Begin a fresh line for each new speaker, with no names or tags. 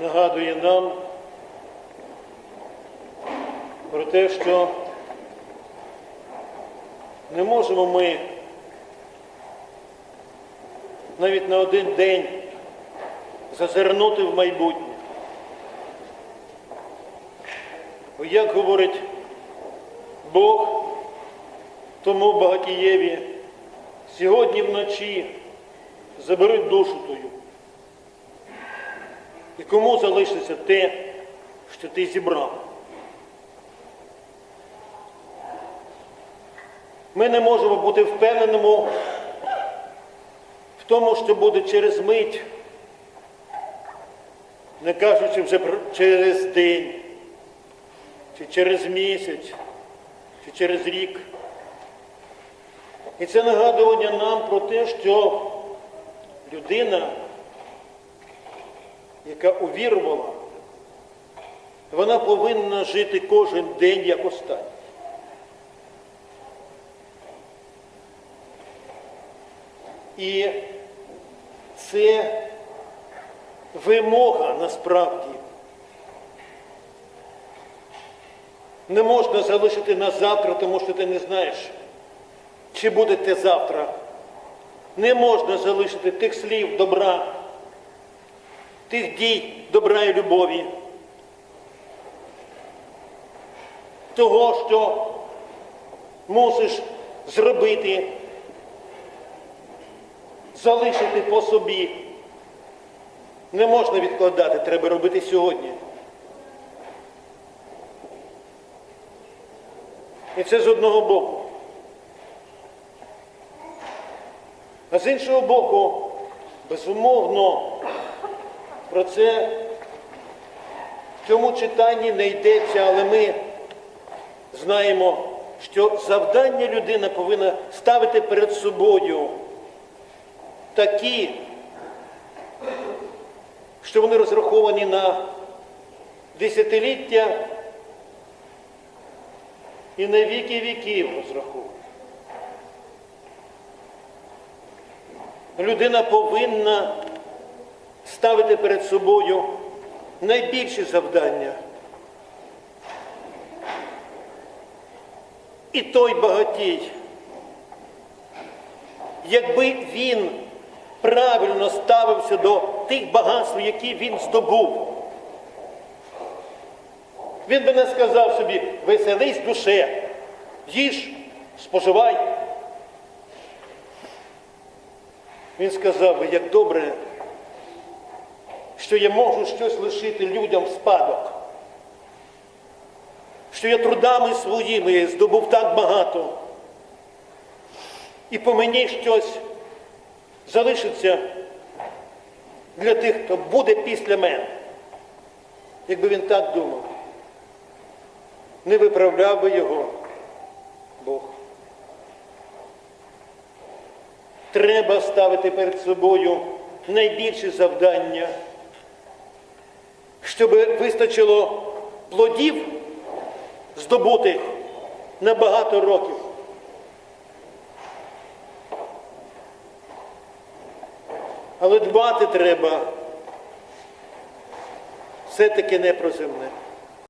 нагадує нам про те, що не можемо ми навіть на один день зазирнути в майбутнє. Бо як говорить Бог тому багатієві, сьогодні вночі заберуть душу твою. І кому залишиться те, що ти зібрав? Ми не можемо бути впевненими в тому, що буде через мить, не кажучи вже через день, чи через місяць, чи через рік. І це нагадування нам про те, що людина, яка увірувала, вона повинна жити кожен день як останній. І це вимога насправді. Не можна залишити на завтра, тому що ти не знаєш, чи буде те завтра. Не можна залишити тих слів добра, тих дій добра і любові, того, що мусиш зробити, залишити по собі. Не можна відкладати, треба робити сьогодні. І це з одного боку. А з іншого боку, безумовно, про це в цьому читанні не йдеться, але ми знаємо, що завдання людина повинна ставити перед собою такі, що вони розраховані на десятиліття і на віки віків розраховані. Людина повинна ставити перед собою найбільші завдання. І той багатій, якби він правильно ставився до тих багатств, які він здобув, він би не сказав собі, веселись душе, їж, споживай. Він сказав би, як добре, що я можу щось лишити людям в спадок, що я трудами своїми здобув так багато, і по мені щось залишиться для тих, хто буде після мене. Якби він так думав, не виправляв би його Бог. Треба ставити перед собою найбільші завдання, щоб вистачило плодів здобутих на багато років. Але дбати треба все-таки не про земне.